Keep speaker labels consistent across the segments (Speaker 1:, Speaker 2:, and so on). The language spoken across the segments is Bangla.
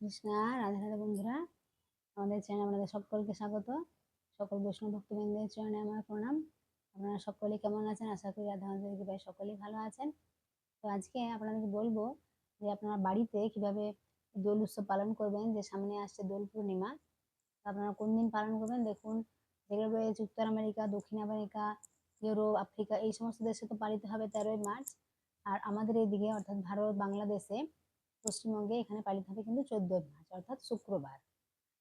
Speaker 1: কৃষ্ণা রাধা রাধা বন্ধুরা আমাদের চ্যানেল আপনাদের সকলকে স্বাগত সকল বৈষ্ণব ভক্তবৃন্দের চরণে আমার প্রণাম আপনারা সকলে কেমন আছেন আশা করি রাধা আমাদের কৃপায় সকলেই ভালো আছেন তো আজকে আপনাদেরকে বলবো যে আপনারা বাড়িতে কিভাবে দোল উৎসব পালন করবেন যে সামনে আসছে দোল পূর্ণিমা আপনারা কোন দিন পালন করবেন দেখুন যেগুলো রয়েছে উত্তর আমেরিকা দক্ষিণ আমেরিকা ইউরোপ আফ্রিকা এই সমস্ত দেশে তো পালিত হবে তেরোই মার্চ আর আমাদের এইদিকে অর্থাৎ ভারত বাংলাদেশে পশ্চিমবঙ্গে এখানে পালিত হবে কিন্তু চোদ্দই মার্চ অর্থাৎ শুক্রবার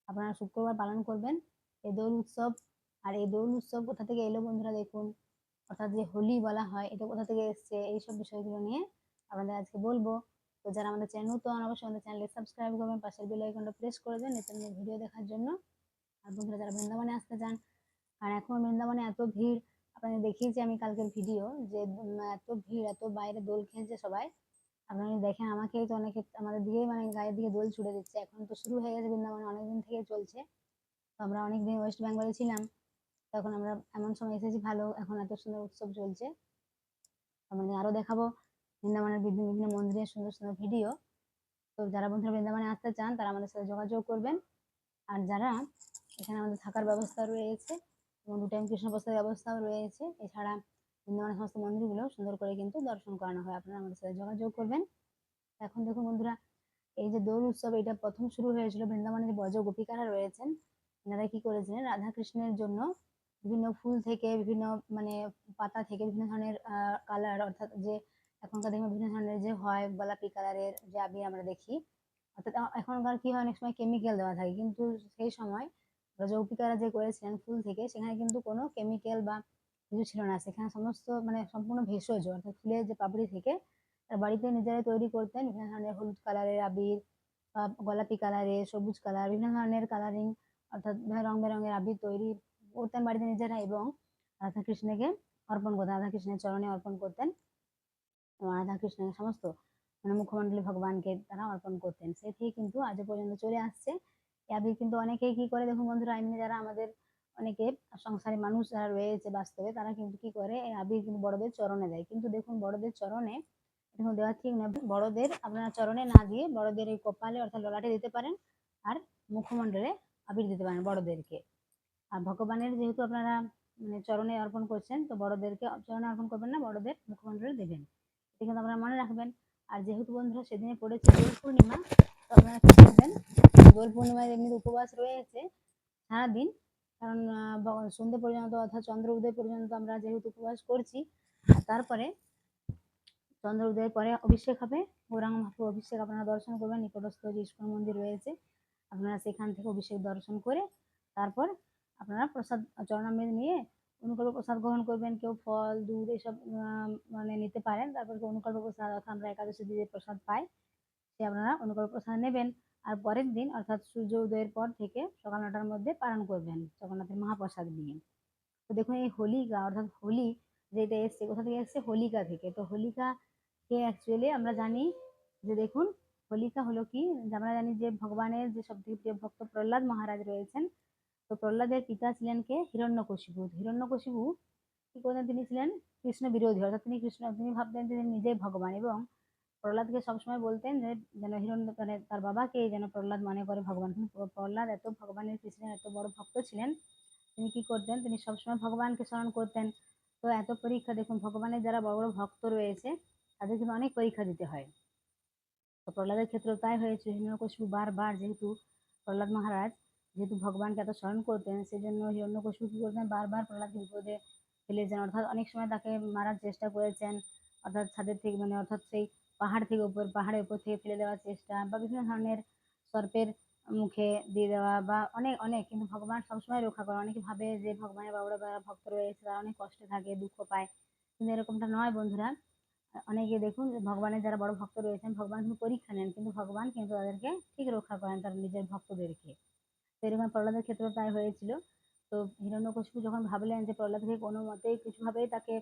Speaker 1: আপনারা শুক্রবার পালন করবেন এই দোল উৎসব আর এই দোল উৎসব কোথা থেকে এলো বন্ধুরা দেখুন অর্থাৎ যে হোলি বলা হয় এটা কোথা থেকে এসছে এইসব বিষয়গুলো নিয়ে আপনাদের আজকে বলবো তো যারা আমাদের চ্যানেল নতুন অবশ্যই আমাদের চ্যানেলে সাবস্ক্রাইব করবেন পাশের বেল আইকনটা প্রেস করে দেন নতুন ভিডিও দেখার জন্য আর বন্ধুরা যারা বৃন্দাবনে আসতে চান আর এখন বৃন্দাবনে এত ভিড় আপনাদের দেখিয়েছি আমি কালকের ভিডিও যে এত ভিড় এত বাইরে দোল খেলছে সবাই আপনারা দেখেন আমাকেই তো অনেকে আমাদের দিকে মানে গায়ের দিকে দোল ছুড়ে দিচ্ছে এখন তো শুরু হয়ে গেছে বৃন্দাবন অনেকদিন থেকে চলছে তো আমরা অনেকদিন ওয়েস্ট বেঙ্গলে ছিলাম তখন আমরা এমন সময় এসেছি ভালো এখন এত সুন্দর উৎসব চলছে মানে আরও দেখাবো বৃন্দাবনের বিভিন্ন বিভিন্ন মন্দিরের সুন্দর সুন্দর ভিডিও তো যারা বন্ধুরা বৃন্দাবনে আসতে চান তারা আমাদের সাথে যোগাযোগ করবেন আর যারা এখানে আমাদের থাকার ব্যবস্থা রয়েছে এবং দু টাইম কৃষ্ণ প্রস্তাবের ব্যবস্থাও রয়েছে এছাড়া বৃন্দাবনের সমস্ত মন্দিরগুলো সুন্দর করে কিন্তু দর্শন করানো হয় আপনারা আমাদের সাথে যোগাযোগ করবেন এখন দেখুন বন্ধুরা এই যে দোল উৎসব এটা প্রথম শুরু হয়েছিল বৃন্দাবনের যে ব্রজ গোপিকারা রয়েছেন এনারা কি করেছিলেন রাধা কৃষ্ণের জন্য বিভিন্ন ফুল থেকে বিভিন্ন মানে পাতা থেকে বিভিন্ন ধরনের কালার অর্থাৎ যে এখনকার দেখবেন বিভিন্ন ধরনের যে হয় গোলাপি কালারের যে আবির আমরা দেখি অর্থাৎ এখনকার কি হয় অনেক সময় কেমিক্যাল দেওয়া থাকে কিন্তু সেই সময় রজৌপিকারা যে করেছিলেন ফুল থেকে সেখানে কিন্তু কোনো কেমিক্যাল বা কিছু ছিল না সেখানে সমস্ত মানে সম্পূর্ণ ভেষজ অর্থাৎ ফুলের যে পাপড়ি থেকে তার বাড়িতে নিজেরাই তৈরি করতেন বিভিন্ন ধরনের হলুদ কালারের আবির বা গোলাপি কালারের সবুজ কালার বিভিন্ন ধরনের কালারিং অর্থাৎ রং বেরঙের আবির তৈরি করতেন বাড়িতে নিজেরা এবং রাধা কৃষ্ণকে অর্পণ করতেন রাধা কৃষ্ণের চরণে অর্পণ করতেন এবং রাধা কৃষ্ণের সমস্ত মানে মুখ্যমন্ডলী ভগবানকে তারা অর্পণ করতেন সে থেকে কিন্তু আজও পর্যন্ত চলে আসছে এই আবির কিন্তু অনেকেই কি করে দেখুন বন্ধুরা এমনি যারা আমাদের অনেকে সংসারী মানুষ যারা রয়েছে বাস্তবে তারা কিন্তু কি করে এই আবির কিন্তু বড়দের চরণে দেয় কিন্তু দেখুন বড়দের চরণে এরকম দেওয়া ঠিক না বড়দের আপনারা চরণে না দিয়ে বড়দের এই কপালে অর্থাৎ ললাটে দিতে পারেন আর মুখমণ্ডলে আবির দিতে পারেন বড়দেরকে আর ভগবানের যেহেতু আপনারা মানে চরণে অর্পণ করছেন তো বড়দেরকে চরণে অর্পণ করবেন না বড়দের মুখমণ্ডলে দেবেন এটা কিন্তু আপনারা মনে রাখবেন আর যেহেতু বন্ধুরা সেদিনে পড়েছে দোল পূর্ণিমা তো আপনারা কি করবেন দোল পূর্ণিমায় এমনি উপবাস রয়েছে সারাদিন কারণ সন্ধ্যে পর্যন্ত অর্থাৎ চন্দ্র উদয় পর্যন্ত আমরা যেহেতু উপবাস করছি তারপরে চন্দ্র উদয়ের পরে অভিষেক হবে গৌরাঙ্গ মহাপ্রভু অভিষেক আপনারা দর্শন করবেন নিকটস্থ যে ইস্কন মন্দির রয়েছে আপনারা সেখান থেকে অভিষেক দর্শন করে তারপর আপনারা প্রসাদ চরণামৃত নিয়ে অনুকল্প প্রসাদ গ্রহণ করবেন কেউ ফল দুধ এসব মানে নিতে পারেন তারপর অনুকল্প প্রসাদ অর্থাৎ আমরা একাদশী দিয়ে প্রসাদ পাই সে আপনারা অনুকল্প প্রসাদ নেবেন আর পরের দিন অর্থাৎ সূর্য উদয়ের পর থেকে সকাল নটার মধ্যে পালন করবেন জগন্নাথের মহাপ্রসাদ নিয়ে তো দেখুন এই হোলিকা অর্থাৎ হোলি যেটা এসছে কোথা থেকে এসছে হোলিকা থেকে তো হোলিকাকে অ্যাকচুয়ালি আমরা জানি যে দেখুন হোলিকা হলো কি আমরা জানি যে ভগবানের যে সব থেকে প্রিয় ভক্ত প্রহ্লাদ মহারাজ রয়েছেন তো প্রহ্লাদের পিতা ছিলেন কে হিরণ্যকশিপু হিরণ্যকশিপু কি করতেন তিনি ছিলেন কৃষ্ণ বিরোধী অর্থাৎ তিনি কৃষ্ণ তিনি ভাবতেন তিনি নিজেই ভগবান এবং প্রহ্লাদকে সবসময় বলতেন যে যেন হিরণ মানে তার বাবাকে যেন প্রহ্লাদ মনে করে ভগবান প্রহ্লাদ এত ভগবানের কৃষ্ণের এত বড় ভক্ত ছিলেন তিনি কি করতেন তিনি সবসময় ভগবানকে স্মরণ করতেন তো এত পরীক্ষা দেখুন ভগবানের যারা বড় বড় ভক্ত রয়েছে তাদের কিন্তু অনেক পরীক্ষা দিতে হয় তো প্রহ্লাদের ক্ষেত্রে তাই হয়েছে হিরণ্যকশিপু বারবার যেহেতু প্রহ্লাদ মহারাজ যেহেতু ভগবানকে এত স্মরণ করতেন সেই জন্য হিরণ্যকশিপু কি করতেন বারবার প্রহ্লাদকে বিপদে ফেলেছেন অর্থাৎ অনেক সময় তাকে মারার চেষ্টা করেছেন অর্থাৎ ছাদের থেকে মানে অর্থাৎ সেই পাহাড় থেকে উপর পাহাড়ের উপর থেকে ফেলে দেওয়ার চেষ্টা বা বিভিন্ন ধরনের সর্পের মুখে দিয়ে দেওয়া বা অনেক অনেক কিন্তু ভগবান সবসময় রক্ষা করে অনেকে ভাবে যে ভগবানের বাবুরা বা ভক্ত রয়েছে তারা অনেক কষ্টে থাকে দুঃখ পায় কিন্তু এরকমটা নয় বন্ধুরা অনেকে দেখুন ভগবানের যারা বড় ভক্ত রয়েছেন ভগবান কিন্তু পরীক্ষা নেন কিন্তু ভগবান কিন্তু তাদেরকে ঠিক রক্ষা করেন তার নিজের ভক্তদেরকে তো এরকম প্রহ্লাদের ক্ষেত্রে তাই হয়েছিল তো হিরণ্যকশিপু যখন ভাবলেন যে প্রহ্লাদকে কোনো মতেই কিছুভাবেই তাকে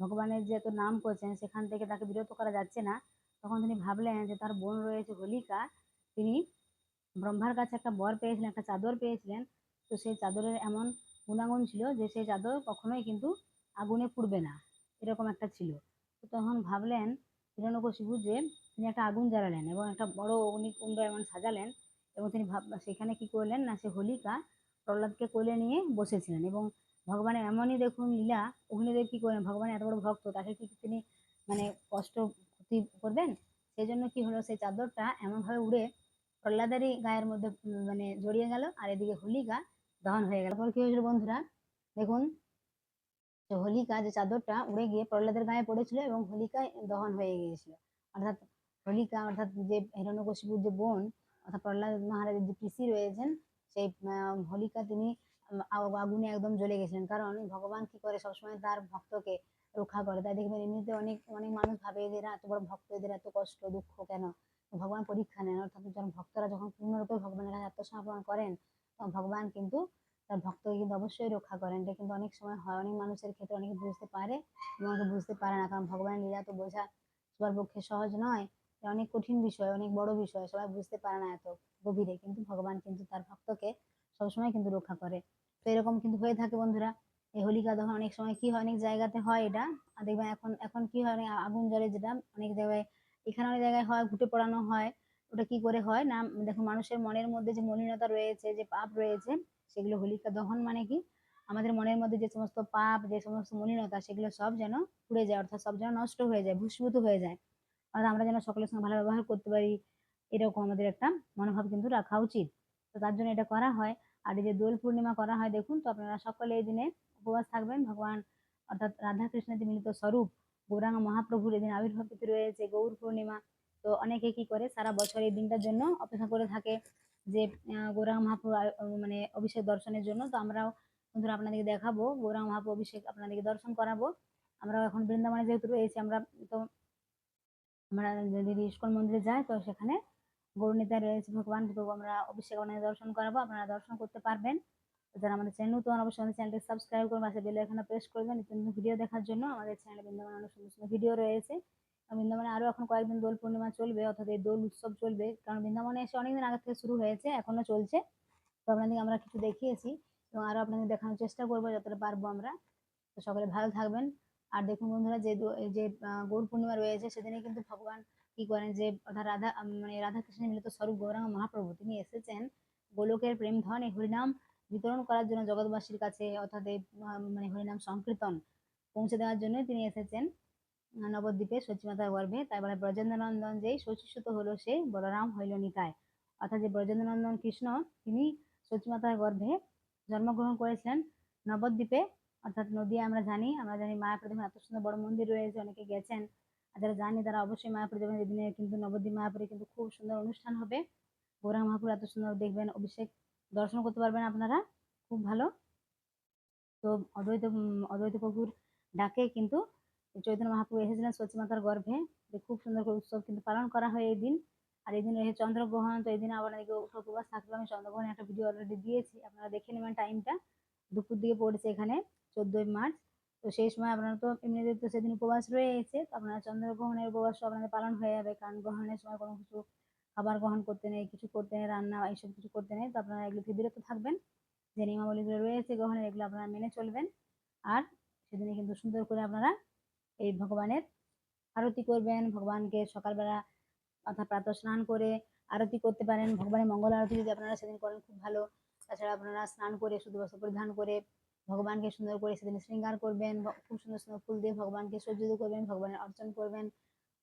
Speaker 1: ভগবানের যে এত নাম করছেন সেখান থেকে তাকে বিরত করা যাচ্ছে না তখন তিনি ভাবলেন যে তার বোন রয়েছে হোলিকা তিনি ব্রহ্মার কাছে একটা বর পেয়েছিলেন একটা চাদর পেয়েছিলেন তো সেই চাদরের এমন গুণাগুণ ছিল যে সেই চাদর কখনোই কিন্তু আগুনে পুড়বে না এরকম একটা ছিল তো তখন ভাবলেন হিরণ্যকশিপু যে তিনি একটা আগুন জ্বালালেন এবং একটা বড় অগ্নিকুণ্ড এমন সাজালেন এবং তিনি ভাব সেখানে কি করলেন না সে হোলিকা প্রহ্লাদকে কোলে নিয়ে বসেছিলেন এবং ভগবানের এমনই দেখুন লীলা অগ্নিদেব কি করলেন ভগবানের এত বড় ভক্ত তাকে কি তিনি মানে কষ্ট ভক্তি করবেন সেই জন্য কি হলো সেই চাদরটা এমনভাবে উড়ে প্রহ্লাদারই গায়ের মধ্যে মানে জড়িয়ে গেল আর এদিকে হোলিকা দহন হয়ে গেল তারপর কি হয়েছিল বন্ধুরা দেখুন হোলিকা যে চাদরটা উড়ে গিয়ে প্রহ্লাদের গায়ে পড়েছিল এবং হোলিকা দহন হয়ে গিয়েছিল অর্থাৎ হোলিকা অর্থাৎ যে হিরণ্যকশিপুর যে বোন অর্থাৎ প্রহ্লাদ মহারাজের যে পিসি রয়েছেন সেই হোলিকা তিনি আগুনে একদম জ্বলে গেছিলেন কারণ ভগবান কি করে সবসময় তার ভক্তকে রক্ষা করে তাই দেখবেন এমনিতে অনেক অনেক মানুষ ভাবে এদের এত বড় ভক্ত এদের এত কষ্ট দুঃখ কেন ভগবান পরীক্ষা নেন অর্থাৎ যখন ভক্তরা যখন পূর্ণরূপে ভগবানের কাছে আত্মসমর্পণ করেন তখন ভগবান কিন্তু তার ভক্তকে কিন্তু অবশ্যই রক্ষা করেন এটা কিন্তু অনেক সময় হয় অনেক মানুষের ক্ষেত্রে অনেকে বুঝতে পারে এবং অনেকে বুঝতে পারে না কারণ ভগবানের লীলা তো বোঝা সবার পক্ষে সহজ নয় অনেক কঠিন বিষয় অনেক বড় বিষয় সবাই বুঝতে পারে না এত গভীরে কিন্তু ভগবান কিন্তু তার ভক্তকে সবসময় কিন্তু রক্ষা করে তো এরকম কিন্তু হয়ে থাকে বন্ধুরা এই হোলিকা দহন অনেক সময় কি হয় অনেক জায়গাতে হয় এটা আর দেখবেন এখন এখন কি হয় আগুন জ্বলে যেটা অনেক জায়গায় এখানে অনেক জায়গায় হয় ঘুটে পড়ানো হয় ওটা কি করে হয় না দেখুন মানুষের মনের মধ্যে যে মলিনতা রয়েছে যে পাপ রয়েছে সেগুলো হোলিকা দহন মানে কি আমাদের মনের মধ্যে যে সমস্ত পাপ যে সমস্ত মলিনতা সেগুলো সব যেন পুড়ে যায় অর্থাৎ সব যেন নষ্ট হয়ে যায় ভূষভূত হয়ে যায় আর আমরা যেন সকলের সঙ্গে ভালো ব্যবহার করতে পারি এরকম আমাদের একটা মনোভাব কিন্তু রাখা উচিত তো তার জন্য এটা করা হয় আর এই যে দোল পূর্ণিমা করা হয় দেখুন তো আপনারা সকলে এই দিনে উপবাস থাকবেন ভগবান অর্থাৎ রাধা কৃষ্ণের যে মিলিত স্বরূপ গৌরাঙ্গ মহাপ্রভুর এদিন আবির্ভাবিত রয়েছে গৌর পূর্ণিমা তো অনেকে কি করে সারা বছর এই দিনটার জন্য অপেক্ষা করে থাকে যে গৌরাঙ্গ মহাপ্রভু মানে অভিষেক দর্শনের জন্য তো আমরাও বন্ধুরা আপনাদেরকে দেখাবো গৌরাঙ্গ মহাপ্রভু অভিষেক আপনাদেরকে দর্শন করাবো আমরাও এখন বৃন্দাবনে যেহেতু রয়েছি আমরা তো আমরা যদি ইস্কন মন্দিরে যাই তো সেখানে গৌরনীতা রয়েছে ভগবান আমরা অভিষেক দর্শন করাবো আপনারা দর্শন করতে পারবেন যারা আমাদের চ্যানেল নতুন অবশ্যই আমাদের চ্যানেলটি সাবস্ক্রাইব করবেন পাশে বেল এখানে প্রেস করবেন নতুন ভিডিও দেখার জন্য আমাদের চ্যানেলে বৃন্দাবনে অনেক সুন্দর সুন্দর ভিডিও রয়েছে বৃন্দাবনে আরও এখন কয়েকদিন দোল পূর্ণিমা চলবে অর্থাৎ এই দোল উৎসব চলবে কারণ বৃন্দাবনে এসে অনেকদিন আগে থেকে শুরু হয়েছে এখনও চলছে তো আপনাদের আমরা কিছু দেখিয়েছি এবং আরও আপনাদের দেখানোর চেষ্টা করবো যতটা পারবো আমরা তো সকলে ভালো থাকবেন আর দেখুন বন্ধুরা যে যে গৌর পূর্ণিমা রয়েছে সেদিনে কিন্তু ভগবান কি করেন যে অর্থাৎ রাধা মানে রাধা কৃষ্ণের মিলিত স্বরূপ গৌরাঙ্গ মহাপ্রভু তিনি এসেছেন গোলকের প্রেম ধন এই হরিনাম বিতরণ করার জন্য জগৎবাসীর কাছে অর্থাৎ এই মানে হরিনাম সংকীর্তন পৌঁছে দেওয়ার জন্যই তিনি এসেছেন নবদ্বীপে সচিমাতার গর্ভে তাই বলে ব্রজেন্দ্রনন্দন যেই শচীসূত হলো সে বলরাম হইল নিতায় অর্থাৎ যে ব্রজেন্দ্রনন্দন কৃষ্ণ তিনি সচিমাতার গর্ভে জন্মগ্রহণ করেছিলেন নবদ্বীপে অর্থাৎ নদী আমরা জানি আমরা জানি মায়াপুর এত সুন্দর বড় মন্দির রয়েছে অনেকে গেছেন যারা জানি তারা অবশ্যই মায়াপুর যাবেন এদিনে কিন্তু নবদ্বীপ মায়াপুরে কিন্তু খুব সুন্দর অনুষ্ঠান হবে গৌরাং মহাপুর এত সুন্দর দেখবেন অভিষেক দর্শন করতে পারবেন আপনারা খুব ভালো তো অদ্বৈত অদ্বৈত প্রভুর ডাকে কিন্তু চৈতন্য মহাপ্রভু এসেছিলেন সতীমাতার গর্ভে খুব সুন্দর করে উৎসব কিন্তু পালন করা হয় এই দিন আর এই দিন রয়েছে চন্দ্রগ্রহণ তো এই দিন আপনাদেরকে উপবাস থাকবে আমি চন্দ্রগ্রহণ একটা ভিডিও অলরেডি দিয়েছি আপনারা দেখে নেবেন টাইমটা দুপুর দিকে পড়েছে এখানে চোদ্দোই মার্চ তো সেই সময় আপনারা তো এমনিতে তো সেদিন উপবাস রয়েছে তো আপনারা চন্দ্রগ্রহণের উপবাস আপনাদের পালন হয়ে যাবে কারণ গ্রহণের সময় কোনো কিছু খাবার গ্রহণ করতে নেই কিছু করতে নেই রান্না এইসব কিছু করতে নেই তো আপনারা এগুলো বিরত থাকবেন যে নিয়মাবলীগুলো রয়েছে গ্রহণের এগুলো আপনারা মেনে চলবেন আর সেদিনে কিন্তু সুন্দর করে আপনারা এই ভগবানের আরতি করবেন ভগবানকে সকালবেলা অর্থাৎ প্রাতঃ স্নান করে আরতি করতে পারেন ভগবানের মঙ্গল আরতি যদি আপনারা সেদিন করেন খুব ভালো তাছাড়া আপনারা স্নান করে শুধু বস্ত্র পরিধান করে ভগবানকে সুন্দর করে সেদিন শৃঙ্গার করবেন খুব সুন্দর সুন্দর ফুল দিয়ে ভগবানকে সজ্জিত করবেন ভগবানের অর্চন করবেন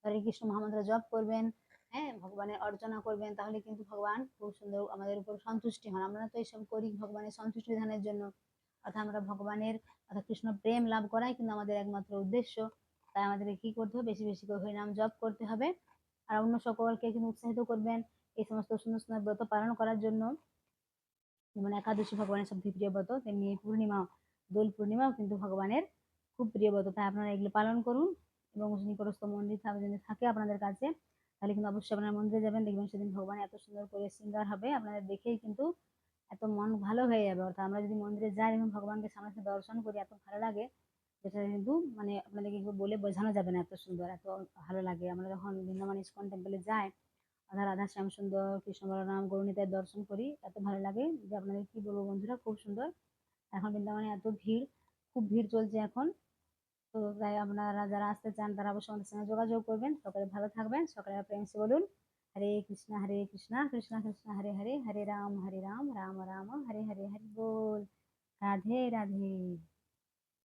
Speaker 1: হরে কৃষ্ণ মহামন্ত্র জপ করবেন হ্যাঁ ভগবানের অর্চনা করবেন তাহলে কিন্তু ভগবান খুব সুন্দর আমাদের উপর সন্তুষ্টি হন আমরা তো এইসব করি ভগবানের সন্তুষ্টি বিধানের জন্য অর্থাৎ আমরা ভগবানের অর্থাৎ কৃষ্ণ প্রেম লাভ করাই কিন্তু আমাদের একমাত্র উদ্দেশ্য তাই আমাদেরকে কি করতে হবে বেশি বেশি করে হরিনাম জপ করতে হবে আর অন্য সকলকে কিন্তু উৎসাহিত করবেন এই সমস্ত সুন্দর সুন্দর ব্রত পালন করার জন্য যেমন একাদশী ভগবানের সব প্রিয় ব্রত তেমনি পূর্ণিমা দোল পূর্ণিমাও কিন্তু ভগবানের খুব প্রিয় ব্রত তাই আপনারা এগুলো পালন করুন এবং নিকটস্থ মন্দির থাকে আপনাদের কাছে তাহলে কিন্তু অবশ্যই আপনারা মন্দিরে যাবেন দেখবেন সেদিন ভগবান এত সুন্দর করে সিঙ্গার হবে আপনারা দেখেই কিন্তু এত মন ভালো হয়ে যাবে অর্থাৎ আমরা যদি মন্দিরে যাই এবং ভগবানকে সামনে দর্শন করি এত ভালো লাগে সেটা কিন্তু মানে আপনাদেরকে বলে বোঝানো যাবে না এত সুন্দর এত ভালো লাগে আমরা যখন বৃন্দাবন ইস্কন টেম্পলে যাই রাধা রাধা শ্যাম সুন্দর কৃষ্ণ বলরাম গরুণিতায় দর্শন করি এত ভালো লাগে যে আপনাদের কি বলবো বন্ধুরা খুব সুন্দর এখন বৃন্দাবনে এত ভিড় খুব ভিড় চলছে এখন তো তাই আপনারা যারা আসতে চান তারা অবশ্যই আমাদের সঙ্গে যোগাযোগ করবেন সকলে ভালো থাকবেন সকলে প্রেমসে বলুন হরে কৃষ্ণ হরে কৃষ্ণ কৃষ্ণ কৃষ্ণ হরে হরে হরে রাম হরে রাম রাম রাম হরে হরে হরে বল রাধে রাধে